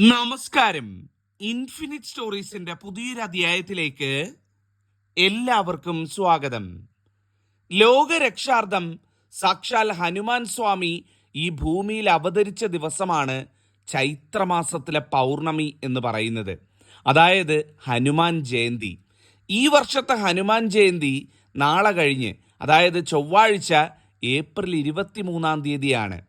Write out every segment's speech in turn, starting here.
നമസ്കാരം. ഇൻഫിനിറ്റ് സ്റ്റോറീസിന്റെ പുതിയൊരു അധ്യായത്തിലേക്ക് എല്ലാവർക്കും സ്വാഗതം. ലോകരക്ഷാർത്ഥം സാക്ഷാൽ ഹനുമാൻ സ്വാമി ഈ ഭൂമിയിൽ അവതരിച്ച ദിവസമാണ് ചൈത്രമാസത്തിലെ പൗർണമി എന്ന് പറയുന്നത്. അതായത് ഹനുമാൻ ജയന്തി. ഈ വർഷത്തെ ഹനുമാൻ ജയന്തി നാളെ കഴിഞ്ഞ് അതായത് ചൊവ്വാഴ്ച ഏപ്രിൽ ഇരുപത്തി മൂന്നാം തീയതിയാണ്.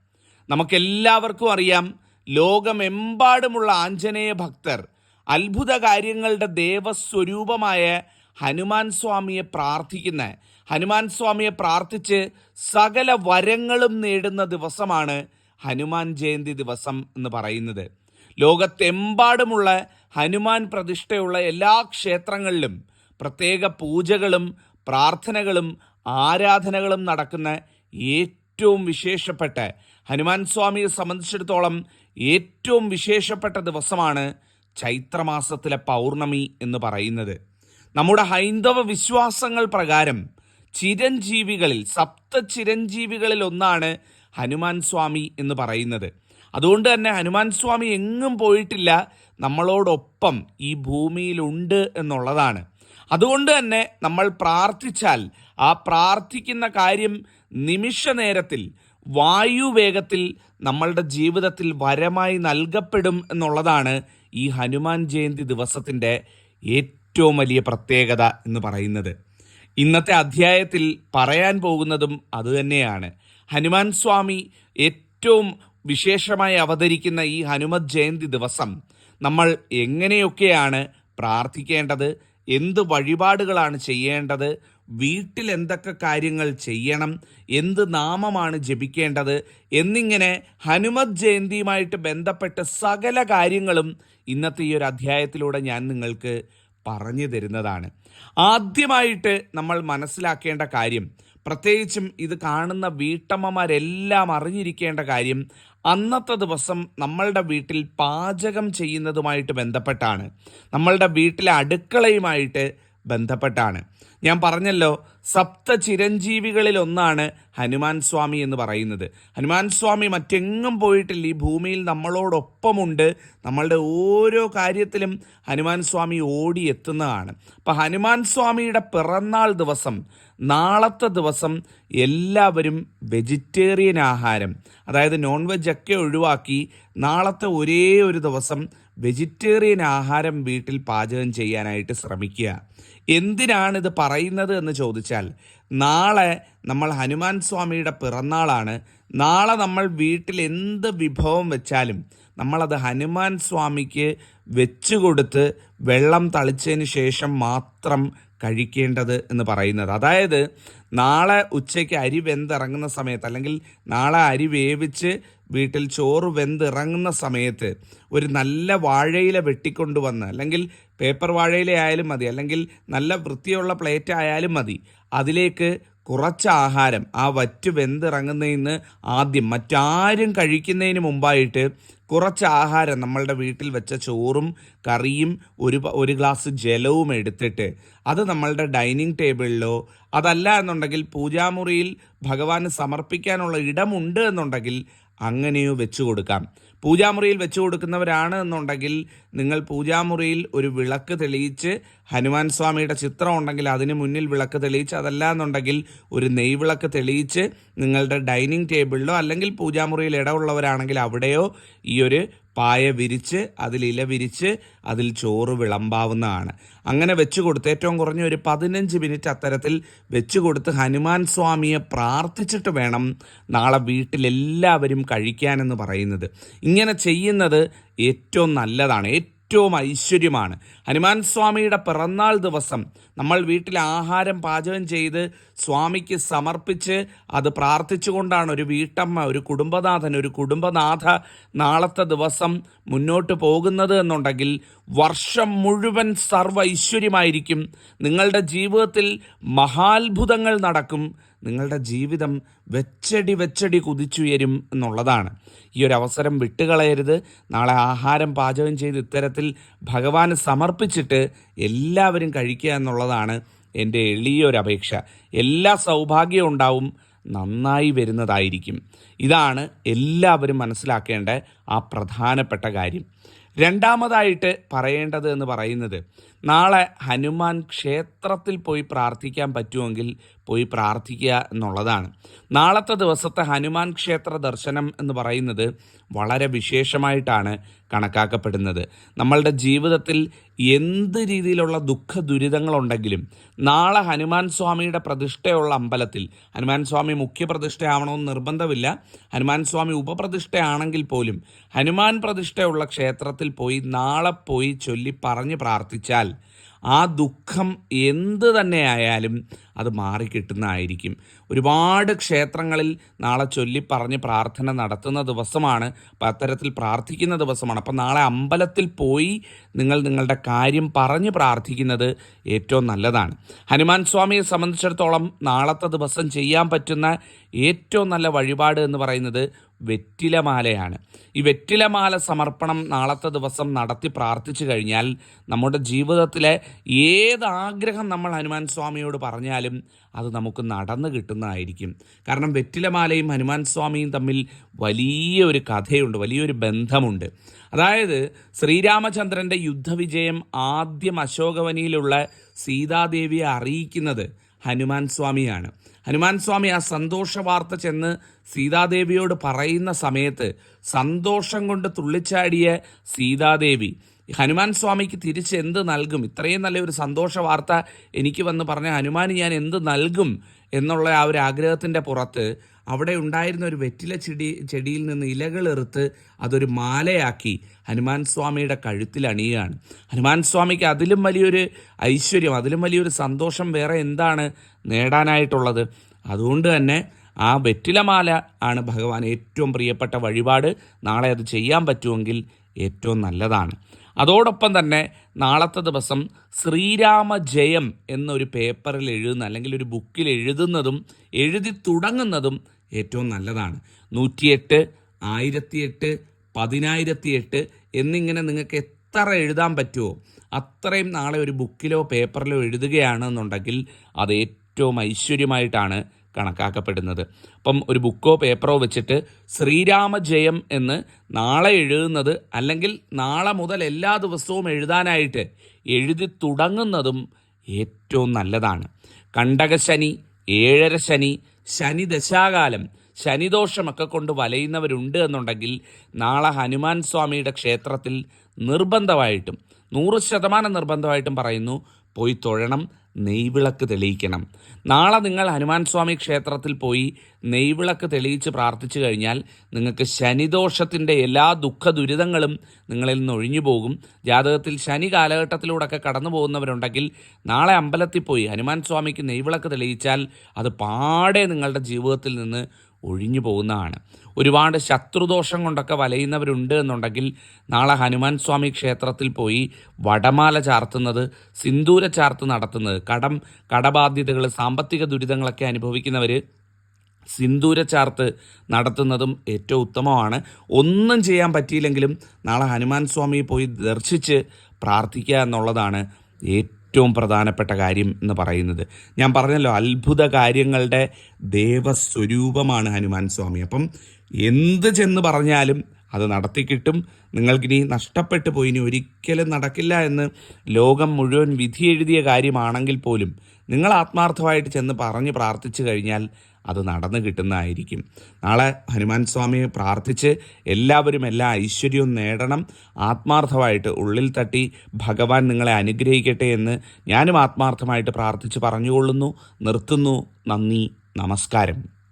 നമുക്കെല്ലാവർക്കും അറിയാം ലോകമെമ്പാടുമുള്ള ആഞ്ജനേയ ഭക്തർ അത്ഭുത കാര്യങ്ങളുടെ ദേവസ്വരൂപമായ ഹനുമാൻ സ്വാമിയെ പ്രാർത്ഥിക്കുന്ന ഹനുമാൻ സ്വാമിയെ പ്രാർത്ഥിച്ച് സകല വരങ്ങളും നേടുന്ന ദിവസമാണ് ഹനുമാൻ ജയന്തി ദിവസം എന്ന് പറയുന്നത്. ലോകത്തെമ്പാടുമുള്ള ഹനുമാൻ പ്രതിഷ്ഠയുള്ള എല്ലാ ക്ഷേത്രങ്ങളിലും പ്രത്യേക പൂജകളും പ്രാർത്ഥനകളും ആരാധനകളും നടക്കുന്ന ഏറ്റവും വിശേഷപ്പെട്ട ഹനുമാൻ സ്വാമിയെ സംബന്ധിച്ചിടത്തോളം ഏറ്റവും വിശേഷപ്പെട്ട ദിവസമാണ് ചൈത്രമാസത്തിലെ പൗർണമി എന്ന് പറയുന്നത്. നമ്മുടെ ഹൈന്ദവ വിശ്വാസങ്ങൾ പ്രകാരം ചിരഞ്ജീവികളിൽ സപ്ത ചിരഞ്ജീവികളിൽ ഒന്നാണ് ഹനുമാൻ സ്വാമി എന്ന് പറയുന്നത്. അതുകൊണ്ട് തന്നെ ഹനുമാൻ സ്വാമി എങ്ങും പോയിട്ടില്ല നമ്മളോടൊപ്പം ഈ ഭൂമിയിലുണ്ട് എന്നുള്ളതാണ്. അതുകൊണ്ട് തന്നെ നമ്മൾ പ്രാർത്ഥിച്ചാൽ ആ പ്രാർത്ഥിക്കുന്ന കാര്യം നിമിഷ നേരത്തിൽ വായുവേഗത്തിൽ നമ്മളുടെ ജീവിതത്തിൽ വരമായി നൽകപ്പെടും എന്നുള്ളതാണ് ഈ ഹനുമാൻ ജയന്തി ദിവസത്തിന്റെ ഏറ്റവും വലിയ പ്രത്യേകത എന്ന് പറയുന്നത്. ഇന്നത്തെ അധ്യായത്തിൽ പറയാൻ പോകുന്നതും അതുതന്നെയാണ് ഹനുമാൻ സ്വാമി ഏറ്റവും വിശേഷമായി അവതരിക്കുന്ന ഈ ഹനുമത് ജയന്തി ദിവസം നമ്മൾ എങ്ങനെയൊക്കെയാണ് പ്രാർത്ഥിക്കേണ്ടത് എന്ത് വഴിപാടുകളാണ് ചെയ്യേണ്ടത് വീട്ടിൽ എന്തൊക്കെ കാര്യങ്ങൾ ചെയ്യണം എന്ത് നാമമാണ് ജപിക്കേണ്ടത് എന്നിങ്ങനെ ഹനുമത് ജയന്തിയുമായിട്ട് ബന്ധപ്പെട്ട സകല കാര്യങ്ങളും ഇന്നത്തെ ഈ ഒരു അധ്യായത്തിലൂടെ ഞാൻ നിങ്ങൾക്ക് പറഞ്ഞു തരുന്നതാണ്. ആദ്യമായിട്ട് നമ്മൾ മനസ്സിലാക്കേണ്ട കാര്യം പ്രത്യേകിച്ചും ഇത് കാണുന്ന വീട്ടമ്മമാരെല്ലാം അറിഞ്ഞിരിക്കേണ്ട കാര്യം അന്നത്തെ ദിവസം നമ്മളുടെ വീട്ടിൽ പാചകം ചെയ്യുന്നതുമായിട്ട് ബന്ധപ്പെട്ടാണ്. നമ്മളുടെ വീട്ടിലെ അടുക്കളയുമായിട്ട് ബന്ധപ്പെട്ടാണ്. ഞാൻ പറഞ്ഞല്ലോ സപ്ത ചിരഞ്ജീവികളിൽ ഒന്നാണ് ഹനുമാൻ സ്വാമി എന്ന് പറയുന്നത്. ഹനുമാൻ സ്വാമി മറ്റെങ്ങും പോയിട്ടില്ല. ഈ ഭൂമിയിൽ നമ്മളോടൊപ്പമുണ്ട്. നമ്മളുടെ ഓരോ കാര്യത്തിലും ഹനുമാൻ സ്വാമി ഓടി എത്തുന്നതാണ് അപ്പം ഹനുമാൻ സ്വാമിയുടെ പിറന്നാൾ ദിവസം നാളത്തെ ദിവസം എല്ലാവരും വെജിറ്റേറിയൻ ആഹാരം അതായത് നോൺ വെജ് ഒക്കെ ഒഴിവാക്കി നാളത്തെ ഒരേ ഒരു ദിവസം വെജിറ്റേറിയൻ ആഹാരം വീട്ടിൽ പാചകം ചെയ്യാനായിട്ട് ശ്രമിക്കുക. എന്തിനാണ് ഇത് പറയുന്നത് എന്ന് ചോദിച്ചാൽ നാളെ നമ്മൾ ഹനുമാൻ സ്വാമിയുടെ പിറന്നാളാണ്. നാളെ നമ്മൾ വീട്ടിൽ എന്ത് വിഭവം വെച്ചാലും നമ്മളത് ഹനുമാൻ സ്വാമിക്ക് വെച്ചുകൊടുത്ത് വെള്ളം തളിച്ചതിന് ശേഷം മാത്രം കഴിക്കേണ്ടത് എന്ന് പറയുന്നത്. അതായത് നാളെ ഉച്ചയ്ക്ക് അരി വെന്തിറങ്ങുന്ന സമയത്ത് അല്ലെങ്കിൽ നാളെ അരി വേവിച്ച് വീട്ടിൽ ചോറ് വെന്തിറങ്ങുന്ന സമയത്ത് ഒരു നല്ല വാഴയില വെട്ടിക്കൊണ്ടുവന്ന് അല്ലെങ്കിൽ പേപ്പർ വാഴയില ആയാലും മതി അല്ലെങ്കിൽ നല്ല വൃത്തിയുള്ള പ്ലേറ്റ് ആയാലും മതി അതിലേക്ക് കുറച്ച് ആഹാരം. ആ വറ്റ് വെന്തിറങ്ങുന്നതിന് ആദ്യം മറ്റാരും കഴിക്കുന്നതിന് മുമ്പായിട്ട് കുറച്ച് ആഹാരം നമ്മളുടെ വീട്ടിൽ വെച്ച ചോറും കറിയും ഒരു ഒരു ഗ്ലാസ് ജലവും എടുത്തിട്ട് അത് നമ്മളുടെ ഡൈനിങ് ടേബിളിലോ അതല്ല എന്നുണ്ടെങ്കിൽ പൂജാമുറിയിൽ ഭഗവാന് സമർപ്പിക്കാനുള്ള ഇടമുണ്ട് എന്നുണ്ടെങ്കിൽ അങ്ങനെയോ വെച്ചു കൊടുക്കാം. പൂജാമുറിയിൽ വെച്ചു കൊടുക്കുന്നവരാണ് എന്നുണ്ടെങ്കിൽ നിങ്ങൾ പൂജാമുറിയിൽ ഒരു വിളക്ക് തെളിയിച്ച് ഹനുമാൻ സ്വാമിയുടെ ചിത്രം ഉണ്ടെങ്കിൽ അതിന് മുന്നിൽ വിളക്ക് തെളിയിച്ച് അതല്ല എന്നുണ്ടെങ്കിൽ ഒരു നെയ്വിളക്ക് തെളിയിച്ച് നിങ്ങളുടെ ഡൈനിങ് ടേബിളിലോ അല്ലെങ്കിൽ പൂജാമുറിയിൽ ഇടമുള്ളവരാണെങ്കിൽ അവിടെയോ ഈ ഒരു പായ വിരിച്ച് അതിൽ ഇല വിരിച്ച് അതിൽ ചോറ് വിളമ്പാവുന്നതാണ്. അങ്ങനെ വെച്ചു കൊടുത്ത് ഏറ്റവും കുറഞ്ഞ ഒരു പതിനഞ്ച് മിനിറ്റ് അത്തരത്തിൽ വെച്ചു കൊടുത്ത് ഹനുമാൻ സ്വാമിയെ പ്രാർത്ഥിച്ചിട്ട് വേണം നാളെ വീട്ടിലെല്ലാവരും കഴിക്കാനെന്ന് പറയുന്നത്. ഇങ്ങനെ ചെയ്യുന്നത് ഏറ്റവും നല്ലതാണ്. ഏറ്റവും ഐശ്വര്യമാണ്. ഹനുമാൻ സ്വാമിയുടെ പിറന്നാൾ ദിവസം നമ്മൾ വീട്ടിൽ ആഹാരം പാചകം ചെയ്ത് സ്വാമിക്ക് സമർപ്പിച്ച് അത് പ്രാർത്ഥിച്ചുകൊണ്ടാണ് ഒരു വീട്ടമ്മ ഒരു കുടുംബനാഥൻ ഒരു കുടുംബനാഥ നാളത്തെ ദിവസം മുന്നോട്ട് പോകുന്നത് എന്നുണ്ടെങ്കിൽ വർഷം മുഴുവൻ സർവ ഐശ്വര്യമായിരിക്കും നിങ്ങളുടെ ജീവിതത്തിൽ മഹാത്ഭുതങ്ങൾ നടക്കും. നിങ്ങളുടെ ജീവിതം വെച്ചടി വെച്ചടി കുതിച്ചുയരും എന്നുള്ളതാണ്. ഈ ഒരു അവസരം വിട്ടുകളയരുത്. നാളെ ആഹാരം പാചകം ചെയ്ത് ഇത്തരത്തിൽ ഭഗവാന് സമർപ്പിച്ചിട്ട് എല്ലാവരും കഴിക്കുക എന്നുള്ളതാണ് എന്റെ എളിയൊരപേക്ഷ. എല്ലാ സൗഭാഗ്യവും ഉണ്ടാവും. നന്നായി വരുന്നതായിരിക്കും. ഇതാണ് എല്ലാവരും മനസ്സിലാക്കേണ്ട ആ പ്രധാനപ്പെട്ട കാര്യം. രണ്ടാമതായിട്ട് പറയേണ്ടത് എന്ന് പറയുന്നത് നാളെ ഹനുമാൻ ക്ഷേത്രത്തിൽ പോയി പ്രാർത്ഥിക്കാൻ പറ്റുമെങ്കിൽ പോയി പ്രാർത്ഥിക്കുക എന്നുള്ളതാണ്. നാളത്തെ ദിവസത്തെ ഹനുമാൻ ക്ഷേത്ര ദർശനം എന്ന് പറയുന്നത് വളരെ വിശേഷമായിട്ടാണ് കണക്കാക്കപ്പെടുന്നത്. നമ്മളുടെ ജീവിതത്തിൽ എന്ത് രീതിയിലുള്ള ദുഃഖ ദുരിതങ്ങളുണ്ടെങ്കിലും നാളെ ഹനുമാൻ സ്വാമിയുടെ പ്രതിഷ്ഠയുള്ള അമ്പലത്തിൽ ഹനുമാൻ സ്വാമി മുഖ്യപ്രതിഷ്ഠയാവണമെന്ന് നിർബന്ധമില്ല. ഹനുമാൻ സ്വാമി ഉപപ്രതിഷ്ഠയാണെങ്കിൽ പോലും ഹനുമാൻ പ്രതിഷ്ഠയുള്ള ക്ഷേത്രത്തിൽ പോയി നാളെ പോയി ചൊല്ലി പറഞ്ഞ് പ്രാർത്ഥിച്ചാൽ ആ ദുഃഖം എന്ത് തന്നെയായാലും അത് മാറിക്കിട്ടുന്നതായിരിക്കും. ഒരുപാട് ക്ഷേത്രങ്ങളിൽ നാളെ ചൊല്ലി പറഞ്ഞ് പ്രാർത്ഥന നടത്തുന്ന ദിവസമാണ് അപ്പം അത്തരത്തിൽ പ്രാർത്ഥിക്കുന്ന ദിവസമാണ്. അപ്പം നാളെ അമ്പലത്തിൽ പോയി നിങ്ങൾ നിങ്ങളുടെ കാര്യം പറഞ്ഞ് പ്രാർത്ഥിക്കുന്നത് ഏറ്റവും നല്ലതാണ്. ഹനുമാൻ സ്വാമിയെ സംബന്ധിച്ചിടത്തോളം നാളത്തെ ദിവസം ചെയ്യാൻ പറ്റുന്ന ഏറ്റവും നല്ല വഴിപാട് എന്ന് പറയുന്നത് വെറ്റിലമാലയാണ്. ഈ വെറ്റിലമാല സമർപ്പണം നാളത്തെ ദിവസം നടത്തി പ്രാർത്ഥിച്ചു കഴിഞ്ഞാൽ നമ്മുടെ ജീവിതത്തിലെ ഏത് ആഗ്രഹം നമ്മൾ ഹനുമാൻ സ്വാമിയോട് പറഞ്ഞാലും അത് നമുക്ക് നടന്നു കിട്ടുന്നതായിരിക്കും. കാരണം വെറ്റിലമാലയും ഹനുമാൻ സ്വാമിയും തമ്മിൽ വലിയ ഒരു കഥയുണ്ട് വലിയൊരു ബന്ധമുണ്ട്. അതായത് ശ്രീരാമചന്ദ്രന്റെ യുദ്ധവിജയം ആദ്യം അശോകവനിയിലുള്ള സീതാദേവിയെ അറിയിക്കുന്നത് ഹനുമാൻ സ്വാമിയാണ്. ഹനുമാൻ സ്വാമി ആ സന്തോഷ വാർത്ത ചെന്ന് സീതാദേവിയോട് പറയുന്ന സമയത്ത് സന്തോഷം കൊണ്ട് തുള്ളിച്ചാടിയ സീതാദേവി ഹനുമാൻ സ്വാമിക്ക് തിരിച്ച് എന്ത് നൽകും? ഇത്രയും നല്ലൊരു സന്തോഷ വാർത്ത എനിക്ക് വന്ന് പറഞ്ഞ ഹനുമാൻ ഞാൻ എന്ത് നൽകും? എന്നുള്ള ആ ഒരു ആഗ്രഹത്തിന്റെ പുറത്ത് അവിടെ ഉണ്ടായിരുന്ന ഒരു വെറ്റില ചെടി ചെടിയിൽ നിന്ന് ഇലകൾ എറുത്ത് അതൊരു മാലയാക്കി ഹനുമാൻ സ്വാമിയുടെ കഴുത്തിൽ അണിയുകയാണ്. ഹനുമാൻ സ്വാമിക്ക് അതിലും വലിയൊരു ഐശ്വര്യം അതിലും വലിയൊരു സന്തോഷം വേറെ എന്താണ് നേടാനായിട്ടുള്ളത്? അതുകൊണ്ട് തന്നെ ആ വെറ്റിലമാല ആണ് ഭഗവാൻ ഏറ്റവും പ്രിയപ്പെട്ട വഴിപാട്. നാളെ അത് ചെയ്യാൻ പറ്റുമെങ്കിൽ ഏറ്റവും നല്ലതാണ്. അതോടൊപ്പം തന്നെ നാളത്തെ ദിവസം ശ്രീരാമ ജയം എന്നൊരു പേപ്പറിൽ എഴുതുന്ന അല്ലെങ്കിൽ ഒരു ബുക്കിൽ എഴുതുന്നതും എഴുതി തുടങ്ങുന്നതും ഏറ്റവും നല്ലതാണ്. നൂറ്റിയെട്ട് ആയിരത്തിയെട്ട് പതിനായിരത്തിയെട്ട് എന്നിങ്ങനെ നിങ്ങൾക്ക് എത്ര എഴുതാൻ പറ്റുമോ അത്രയും നാളെ ഒരു ബുക്കിലോ പേപ്പറിലോ എഴുതുകയാണെന്നുണ്ടെങ്കിൽ അത് ഏറ്റവും ഐശ്വര്യമായിട്ടാണ് കണക്കാക്കപ്പെടുന്നത്. അപ്പം ഒരു ബുക്കോ പേപ്പറോ വെച്ചിട്ട് ശ്രീരാമ ജയം എന്ന് നാളെ എഴുതുന്നത് അല്ലെങ്കിൽ നാളെ മുതൽ എല്ലാ ദിവസവും എഴുതാനായിട്ട് എഴുതി തുടങ്ങുന്നതും ഏറ്റവും നല്ലതാണ്. കണ്ടകശനി ഏഴര ശനി ശനി ദശാകാലം ശനിദോഷമൊക്കെ കൊണ്ട് വലയുന്നവരുണ്ട് എന്നുണ്ടെങ്കിൽ നാളെ ഹനുമാൻ സ്വാമിയുടെ ക്ഷേത്രത്തിൽ നിർബന്ധമായിട്ടും നൂറ് ശതമാനം നിർബന്ധമായിട്ടും പറയുന്നു പോയി തൊഴണം നെയ്വിളക്ക് തെളിയിക്കണം. നാളെ നിങ്ങൾ ഹനുമാൻ സ്വാമി ക്ഷേത്രത്തിൽ പോയി നെയ്വിളക്ക് തെളിയിച്ച് പ്രാർത്ഥിച്ചു കഴിഞ്ഞാൽ നിങ്ങൾക്ക് ശനിദോഷത്തിന്റെ എല്ലാ ദുഃഖ ദുരിതങ്ങളും നിങ്ങളിൽ നിന്ന് ഒഴിഞ്ഞു പോകും. ജാതകത്തിൽ ശനി കാലഘട്ടത്തിലൂടെയൊക്കെ കടന്നു പോകുന്നവരുണ്ടെങ്കിൽ നാളെ അമ്പലത്തിൽ പോയി ഹനുമാൻ സ്വാമിക്ക് നെയ്വിളക്ക് തെളിയിച്ചാൽ അത് പാടെ നിങ്ങളുടെ ജീവിതത്തിൽ നിന്ന് ഒഴിഞ്ഞു പോകുന്നതാണ്. ഒരുപാട് ശത്രുദോഷം കൊണ്ടൊക്കെ വലയുന്നവരുണ്ട് എന്നുണ്ടെങ്കിൽ നാളെ ഹനുമാൻ സ്വാമി ക്ഷേത്രത്തിൽ പോയി വടമാല ചാർത്തുന്നത് സിന്ദൂര ചാർത്ത് നടത്തുന്നത് കടം കടബാധ്യതകൾ സാമ്പത്തിക ദുരിതങ്ങളൊക്കെ അനുഭവിക്കുന്നവർ സിന്ദൂര ചാർത്ത് നടത്തുന്നതും ഏറ്റവും ഉത്തമമാണ്. ഒന്നും ചെയ്യാൻ പറ്റിയില്ലെങ്കിലും നാളെ ഹനുമാൻ സ്വാമിയെ പോയി ദർശിച്ച് പ്രാർത്ഥിക്കുക എന്നുള്ളതാണ് ഏറ്റവും പ്രധാനപ്പെട്ട കാര്യം എന്ന് പറയുന്നത്. ഞാൻ പറഞ്ഞല്ലോ അത്ഭുത കാര്യങ്ങളുടെ ദേവസ്വരൂപമാണ് ഹനുമാൻ സ്വാമി. അപ്പം എന്ത് ചെന്ന് പറഞ്ഞാലും അത് നടത്തിക്കിട്ടും നിങ്ങൾക്കിനി നഷ്ടപ്പെട്ടു പോയി ഇനി ഒരിക്കലും നടക്കില്ല എന്ന് ലോകം മുഴുവൻ വിധി എഴുതിയ കാര്യമാണെങ്കിൽ പോലും നിങ്ങൾ ആത്മാർത്ഥമായിട്ട് ചെന്ന് പറഞ്ഞ് പ്രാർത്ഥിച്ചു കഴിഞ്ഞാൽ അത് നടന്നു കിട്ടുന്നതായിരിക്കും. നാളെ ഹനുമാൻ സ്വാമിയെ പ്രാർത്ഥിച്ച് എല്ലാവരും എല്ലാ ഐശ്വര്യവും നേടണം. ആത്മാർത്ഥമായിട്ട് ഉള്ളിൽ തട്ടി ഭഗവാൻ നിങ്ങളെ അനുഗ്രഹിക്കട്ടെ എന്ന് ഞാനും ആത്മാർത്ഥമായിട്ട് പ്രാർത്ഥിച്ച് പറഞ്ഞുകൊള്ളുന്നു. നിർത്തുന്നു. നന്ദി. നമസ്കാരം.